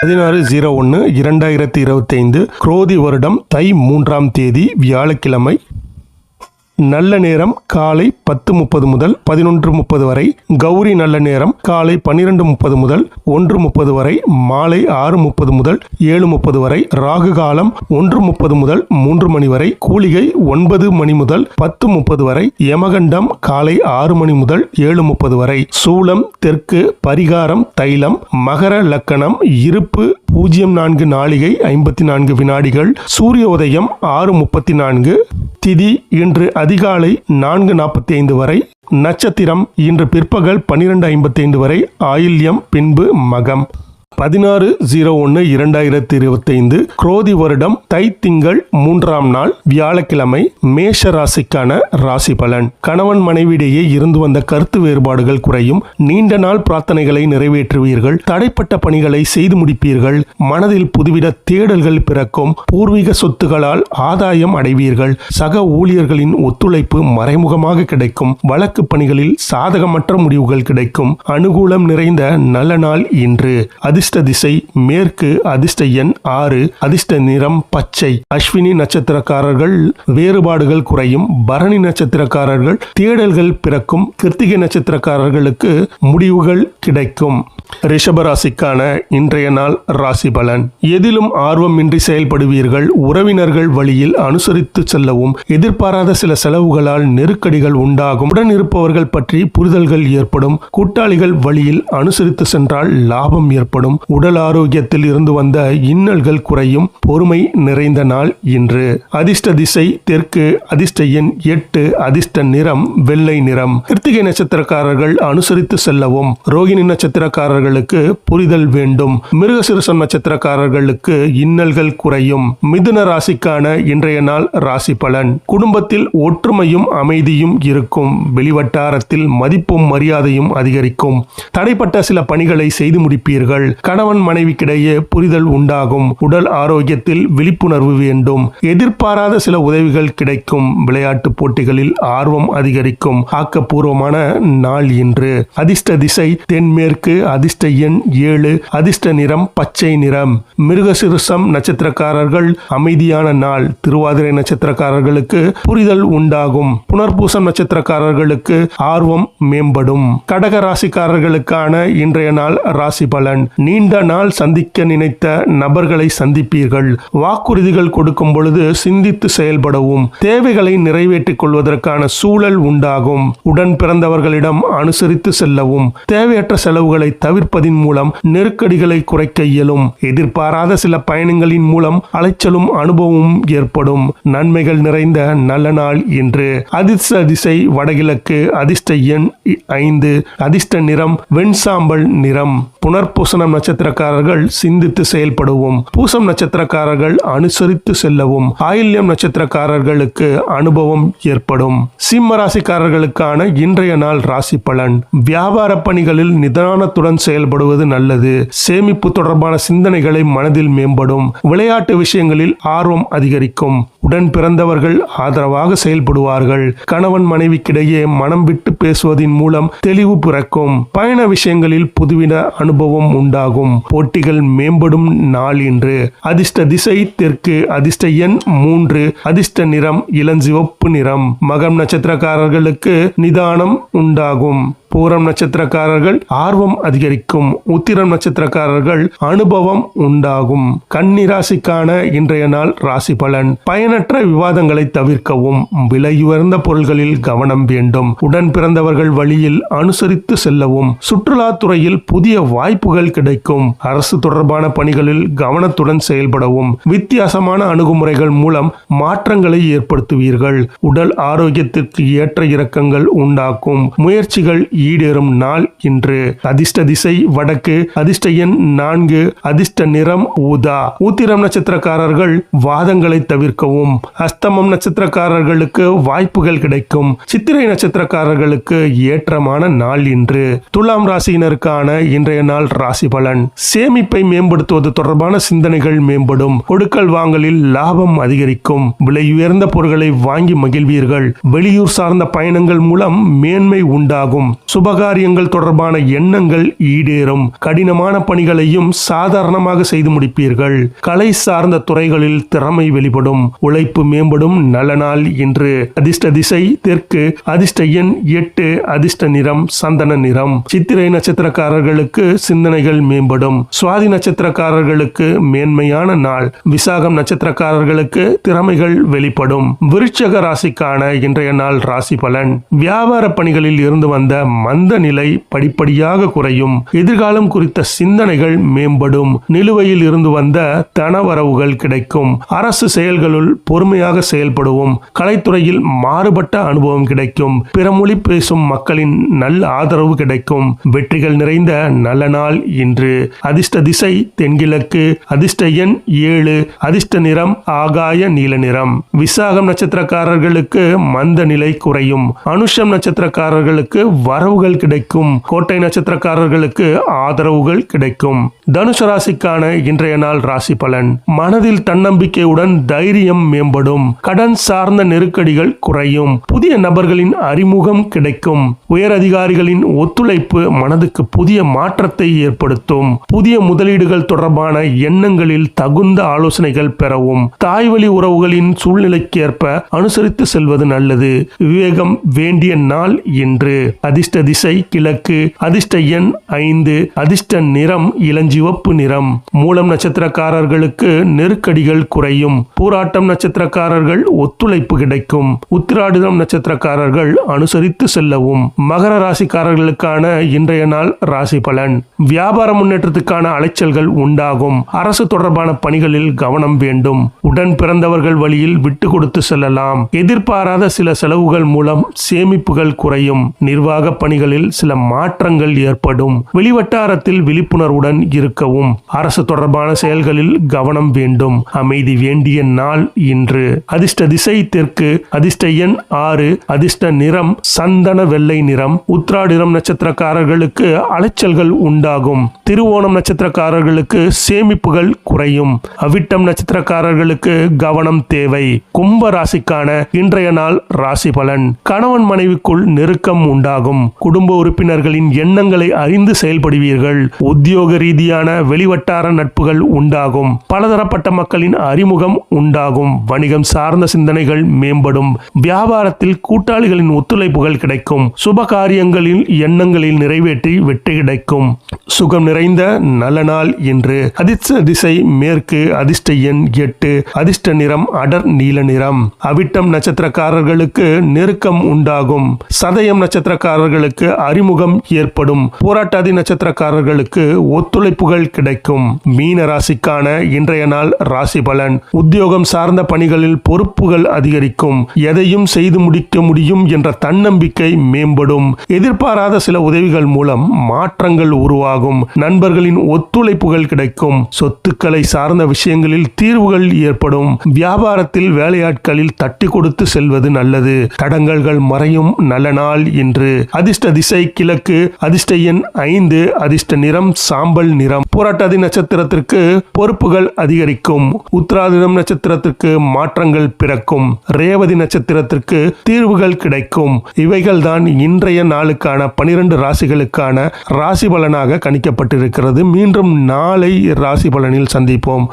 பதினாறு ஜீரோ ஒன்று இரண்டாயிரத்தி இருபத்தைந்து குரோதி வருடம் தை மூன்றாம் தேதி வியாழக்கிழமை நல்ல நேரம் காலை பத்து முப்பது முதல் பதினொன்று முப்பது வரை கௌரி நல்ல நேரம் காலை பன்னிரெண்டு முப்பது முதல் ஒன்று முப்பது வரை மாலை ஆறு முப்பது முதல் ஏழு முப்பது வரை ராகு காலம் ஒன்று முப்பது முதல் மூன்று மணி வரை கூலிகை ஒன்பது மணி முதல் பத்து முப்பது வரை யமகண்டம் காலை ஆறு மணி முதல் ஏழு முப்பது வரை. சூளம் தெற்கு பரிகாரம் தைலம் மகர லக்கணம் இருப்பு பூஜ்ஜியம் நான்கு நாளிகை ஐம்பத்தி நான்கு வினாடிகள் சூரிய உதயம் ஆறு முப்பத்தி நான்கு திதி இன்று அதிகாலை நான்கு நாற்பத்தி ஐந்து வரை நட்சத்திரம் இன்று பிற்பகல் பன்னிரெண்டு ஐம்பத்தி ஐந்து வரை ஆயில்யம் பின்பு மகம். பதினாறு ஜீரோ ஒன்று இரண்டாயிரத்தி இருபத்தைந்து குரோதி வருடம் தை திங்கள் மூன்றாம் நாள் வியாழக்கிழமை மேஷ ராசிக்கான ராசி பலன். கணவன் மனைவியிடையே இருந்து வந்த கருத்து வேறுபாடுகள் குறையும். நீண்ட நாள் பிரார்த்தனைகளை நிறைவேற்றுவீர்கள். தடைப்பட்ட பணிகளை செய்து முடிப்பீர்கள். மனதில் புதுவிட தேடல்கள் பிறக்கும். பூர்வீக சொத்துகளால் ஆதாயம் அடைவீர்கள். சக ஊழியர்களின் ஒத்துழைப்பு மறைமுகமாக கிடைக்கும். வழக்கு பணிகளில் சாதகமற்ற முடிவுகள் கிடைக்கும். அனுகூலம் நிறைந்த நல்ல நாள் இன்று. அது அதிர்ஷ்ட திசை மேற்கு அதிர்ஷ்ட எண் ஆறு அதிர்ஷ்ட நிறம் பச்சை. அஸ்வினி நட்சத்திரக்காரர்கள் வேறுபாடுகள் குறையும். பரணி நட்சத்திரக்காரர்கள் தேடல்கள் பிறக்கும். கிருத்திகை நட்சத்திரக்காரர்களுக்கு முடிவுகள் கிடைக்கும். ரிஷபராசிக்கான இன்றைய நாள் ராசி பலன். எதிலும் ஆர்வமின்றி செயல்படுவீர்கள். உறவினர்கள் வழியில் அனுசரித்து செல்லவும். எதிர்பாராத சில செலவுகளால் நெருக்கடிகள் உண்டாகும். உடன் இருப்பவர்கள் பற்றி புரிதல்கள் ஏற்படும். கூட்டாளிகள் வழியில் அனுசரித்து சென்றால் லாபம் ஏற்படும். உடல் ஆரோக்கியத்தில் இருந்து வந்த இன்னல்கள் குறையும். பொறுமை நிறைந்த நாள் இன்று. அதிர்ஷ்ட திசை தெற்கு அதிர்ஷ்ட எண் எட்டு அதிர்ஷ்ட நிறம் வெள்ளை நிறம். கிருத்திகை நட்சத்திரக்காரர்கள் அனுசரித்து செல்லவும். ரோகிணி நட்சத்திரக்காரர்களுக்கு புரிதல் வேண்டும். மிருகசிறுசம் நட்சத்திரக்காரர்களுக்கு இன்னல்கள் குறையும். மிதுன ராசிக்கான இன்றைய நாள் ராசி பலன். குடும்பத்தில் ஒற்றுமையும் அமைதியும் இருக்கும். வெளிவட்டாரத்தில் மதிப்பும் மரியாதையும் அதிகரிக்கும். தடைப்பட்ட சில பணிகளை செய்து முடிப்பீர்கள். கணவன் மனைவிக்கிடையே புரிதல் உண்டாகும். உடல் ஆரோக்கியத்தில் விழிப்புணர்வு வேண்டும். எதிர்பாராத சில உதவிகள் கிடைக்கும். விளையாட்டு போட்டிகளில் ஆர்வம் அதிகரிக்கும். ஆக்கப்பூர்வமான நாள் இன்று. அதிர்ஷ்ட திசை தென்மேற்கு அதிர்ஷ்ட எண் ஏழு அதிர்ஷ்ட நிறம் பச்சை நிறம். மிருகசிறுசம் நட்சத்திரக்காரர்கள் அமைதியான நாள். திருவாதிரை நட்சத்திரக்காரர்களுக்கு புரிதல் உண்டாகும். புனர்பூசம் நட்சத்திரக்காரர்களுக்கு ஆர்வம் மேம்படும். கடக ராசிக்காரர்களுக்கான இன்றைய நாள் ராசி பலன். நீண்ட நாள் சந்திக்க நினைத்த நபர்களை சந்திப்பீர்கள். வாக்குறுதிகள் கொடுக்கும் பொழுது சிந்தித்து செயல்படவும் தேவைகளை நிறைவேற்றிக் கொள்வதற்கான சூழல் உண்டாகும். உடன் பிறந்தவர்களிடம் அனுசரித்து செல்லவும் தேவையற்ற செலவுகளை தவிர்ப்பதின் மூலம் நெருக்கடிகளை குறைக்க இயலும். எதிர்பாராத சில பயணங்களின் மூலம் அலைச்சலும் அனுபவமும் ஏற்படும். நன்மைகள் நிறைந்த நல்ல நாள் இன்று. அதிர்ஷ்ட திசை வடகிழக்கு அதிர்ஷ்ட எண் ஐந்து. அதிர்ஷ்ட நிறம் வெண்சாம்பல் நிறம். புனர்பூசணம் நட்சத்திரக்காரர்கள் சிந்தித்து செயல்படுவோம். பூசம் நட்சத்திரக்காரர்கள் அனுசரித்து செல்லவும். ஆயில்யம் நட்சத்திரக்காரர்களுக்கு அனுபவம் ஏற்படும். சிம்ம ராசிக்காரர்களுக்கான இன்றைய நாள் ராசி பலன். வியாபார பணிகளில் நிதானத்துடன் செயல்படுவது நல்லது. சேமிப்பு தொடர்பான சிந்தனைகளை மனதில் மேம்படும். விளையாட்டு விஷயங்களில் ஆர்வம் அதிகரிக்கும். உடன் பிறந்தவர்கள் ஆதரவாக செயல்படுவார்கள். கணவன் மனைவிக்கிடையே மனம் விட்டு பேசுவதன் மூலம் தெளிவு பிறக்கும். பயண விஷயங்களில் புதுவித அனுபவம் உண்டாகும். போட்டிகள் மேம்படும் நாள் இன்று. அதிர்ஷ்ட திசை தெற்கு அதிர்ஷ்ட எண் மூன்று. அதிர்ஷ்ட நிறம் இளஞ்சிவப்பு நிறம். மகம் நட்சத்திரக்காரர்களுக்கு நிதானம் உண்டாகும். பூரம் நட்சத்திரக்காரர்கள் ஆர்வம் அதிகரிக்கும். உத்திரம் நட்சத்திரக்காரர்கள் அனுபவம் உண்டாகும். கன்னிராசிக்கான இன்றைய நாள் ராசி பலன். பயண பயனற்ற விவாதங்களை தவிர்க்கவும் விலையுயர்ந்த பொருள்களில் கவனம் வேண்டும். உடன் பிறந்தவர்கள் வழியில் அனுசரித்து செல்லவும். சுற்றுலாத்துறையில் புதிய வாய்ப்புகள் கிடைக்கும். அரசு தொடர்பான பணிகளில் கவனத்துடன் செயல்படவும். வித்தியாசமான அணுகுமுறைகள் மூலம் மாற்றங்களை ஏற்படுத்துவீர்கள். உடல் ஆரோக்கியத்திற்கு ஏற்ற இறக்கங்கள் உண்டாக்கும். முயற்சிகள் ஈடேறும் நாள் இன்று. அதிர்ஷ்ட திசை வடக்கு அதிர்ஷ்ட எண் நான்கு அதிர்ஷ்ட நிறம் ஊதா. ஊத்திரம் நட்சத்திரக்காரர்கள் வாதங்களை தவிர்க்கவும். ஆகும் அஸ்தமம் நட்சத்திரக்காரர்களுக்கு வாய்ப்புகள் கிடைக்கும். சித்திரை நட்சத்திரக்காரர்களுக்கு ஏற்றமான நாள் இன்று. துலாம் ராசியினருக்கான இன்றைய நாள் ராசி பலன். சேமிப்பை மேம்படுத்துவது தொடர்பான சிந்தனைகள் மேம்படும். கொடுக்கல் வாங்கலில் லாபம் அதிகரிக்கும். விலை உயர்ந்த பொருட்களை வாங்கி மகிழ்வீர்கள். வெளியூர் சார்ந்த பயணங்கள் மூலம் மேன்மை உண்டாகும். சுபகாரியங்கள் தொடர்பான எண்ணங்கள் ஈடேறும். கடினமான பணிகளையும் சாதாரணமாக செய்து முடிப்பீர்கள். கலை சார்ந்த துறைகளில் திறமை வெளிப்படும். உழைப்பு மேம்படும் நல்ல நாள் இன்று அதிர்ஷ்ட திசை தெற்கு அதிர்ஷ்ட எண் எட்டு அதிர்ஷ்ட நிறம் சந்தன நிறம். சித்திரை நட்சத்திரக்காரர்களுக்கு சிந்தனைகள் மேம்படும். சுவாதி நட்சத்திரக்காரர்களுக்கு மேன்மையான நாள். விசாகம் நட்சத்திரக்காரர்களுக்கு திறமைகள் வெளிப்படும். விருட்சக ராசிக்கான இன்றைய நாள் ராசி பலன். வியாபார பணிகளில் இருந்து வந்த மந்த நிலை படிப்படியாக குறையும். எதிர்காலம் குறித்த சிந்தனைகள் மேம்படும். நிலுவையில் இருந்து வந்த தனவரவுகள் கிடைக்கும். அரசு செயல்களுள் பொறுமையாக செயல்படுவோம். கலைத்துறையில் மாறுபட்ட அனுபவம் கிடைக்கும். பிற மொழி பேசும் மக்களின் நல்ல ஆதரவு கிடைக்கும். வெற்றிகள் நிறைந்த நல்ல நாள் இன்று. அதிர்ஷ்ட திசை தென்கிழக்கு. அதிர்ஷ்ட எண் ஏழு. அதிர்ஷ்ட நிறம் ஆகாய நீல நிறம். விசாகம் நட்சத்திரக்காரர்களுக்கு மந்த நிலை குறையும். அனுஷம் நட்சத்திரக்காரர்களுக்கு வரவுகள் கிடைக்கும். கோட்டை நட்சத்திரக்காரர்களுக்கு ஆதரவுகள் கிடைக்கும். தனுசு ராசிக்கான இன்றைய நாள் ராசி பலன். மனதில் தன்னம்பிக்கையுடன் தைரியம் மேம்படும். கடன் சார்ந்த நெருக்கடிகள் குறையும். புதிய நபர்களின் அறிமுகம் கிடைக்கும். உயர் அதிகாரிகளின் ஒத்துழைப்பு மனதுக்கு புதிய மாற்றத்தை ஏற்படுத்தும். புதிய முதலீடுகள் தொடர்பான எண்ணங்களில் தகுந்த ஆலோசனைகள் பெறவும். தாய்வழி உறவுகளின் சூழ்நிலைக்கேற்ப அனுசரித்து செல்வது நல்லது. விவேகம் வேண்டிய நாள் இன்று. அதிர்ஷ்ட திசை கிழக்கு. அதிர்ஷ்ட எண் ஐந்து. அதிர்ஷ்ட நிறம் இளஞ்சி சிவப்பு நிறம். மூலம் நட்சத்திரக்காரர்களுக்கு நெருக்கடிகள் குறையும். பூராட்டம் நட்சத்திரக்காரர்கள் ஒத்துழைப்பு கிடைக்கும். உத்திராடிதம் நட்சத்திரக்காரர்கள் அனுசரித்து செல்லவும். மகர ராசிக்காரர்களுக்கான இன்றைய நாள் ராசி பலன். வியாபார முன்னேற்றத்துக்கான அலைச்சல்கள் உண்டாகும். அரசு தொடர்பான பணிகளில் கவனம் வேண்டும். உடன் பிறந்தவர்கள் வழியில் விட்டு கொடுத்து செல்லலாம். எதிர்பாராத சில செலவுகள் மூலம் சேமிப்புகள் குறையும். நிர்வாக பணிகளில் சில மாற்றங்கள் ஏற்படும். வெளிவட்டாரத்தில் விழிப்புணர்வுடன் இருக்கவும் அரசு தொடர்பான செயல்களில் கவனம் வேண்டும். அமைதி வேண்டிய நாள் இன்று. அதிர்ஷ்ட திசை தெற்கு. அதிர்ஷ்ட எண் ஆறு. அதிர்ஷ்ட நிறம் சந்தன வெள்ளை நிறம். உத்ராடிரம் நட்சத்திரக்காரர்களுக்கு அலைச்சல்கள் உண்டாகும். திருவோணம் நட்சத்திரக்காரர்களுக்கு சேமிப்புகள் குறையும். அவிட்டம் நட்சத்திரக்காரர்களுக்கு கவனம் தேவை. கும்ப ராசிக்கான இன்றைய நாள் ராசி பலன். கணவன் மனைவிக்குள் நெருக்கம் உண்டாகும். குடும்ப உறுப்பினர்களின் எண்ணங்களை அறிந்து செயல்படுவீர்கள். உத்தியோக ரீதியாக ரீதியான வெளிவட்டார நட்புகள் உண்டாகும். பலதரப்பட்ட மக்களின் அறிமுகம் உண்டாகும். வணிகம் சார்ந்த சிந்தனைகள் மேம்படும். வியாபாரத்தில் கூட்டாளிகளின் ஒத்துழைப்புகள் கிடைக்கும். சுப காரியங்களில் எண்ணங்களில் நிறைவேற்றி வெற்றி கிடைக்கும். சுகம் நிறைந்த நல்ல நாள் என்று. அதிர்ஷ்ட திசை மேற்கு அதிர்ஷ்ட எண் எட்டு. அதிர்ஷ்ட நிறம் அடர் நீல நிறம். அவிட்டம் நட்சத்திரக்காரர்களுக்கு நெருக்கம் உண்டாகும். சதயம் நட்சத்திரக்காரர்களுக்கு அறிமுகம் ஏற்படும். போராட்டாதி நட்சத்திரக்காரர்களுக்கு ஒத்துழைப்பு வாய்ப்புகள் கிடைக்கும். மீன ராசிக்கான இன்றைய நாள் ராசி பலன். உத்தியோகம் சார்ந்த பணிகளில் பொறுப்புகள் அதிகரிக்கும். எதையும் செய்து முடிக்க முடியும் என்ற தன்னம்பிக்கை மேம்படும். எதிர்பாராத சில உதவிகள் மூலம் மாற்றங்கள் உருவாகும். நண்பர்களின் ஒத்துழைப்புகள் கிடைக்கும். சொத்துக்களை சார்ந்த விஷயங்களில் தீர்வுகள் ஏற்படும். வியாபாரத்தில் வேலையாட்களில் தட்டி கொடுத்து செல்வது நல்லது. தடங்கல்கள் மறையும் நல்ல நாள் இன்று. அதிர்ஷ்ட திசை கிழக்கு அதிர்ஷ்ட எண் ஐந்து அதிர்ஷ்ட நிறம் சாம்பல் நிறம். போராட்டாதி நட்சத்திரத்திற்கு பொறுப்புகள் அதிகரிக்கும். உத்ராதினம் நட்சத்திரத்திற்கு மாற்றங்கள் பிறக்கும். ரேவதி நட்சத்திரத்திற்கு தீர்வுகள் கிடைக்கும். இவைகள் தான் இன்றைய நாளுக்கான பனிரெண்டு ராசிகளுக்கான ராசி பலனாக கணிக்கப்பட்டிருக்கிறது. மீண்டும் நாளை ராசி பலனில் சந்திப்போம்.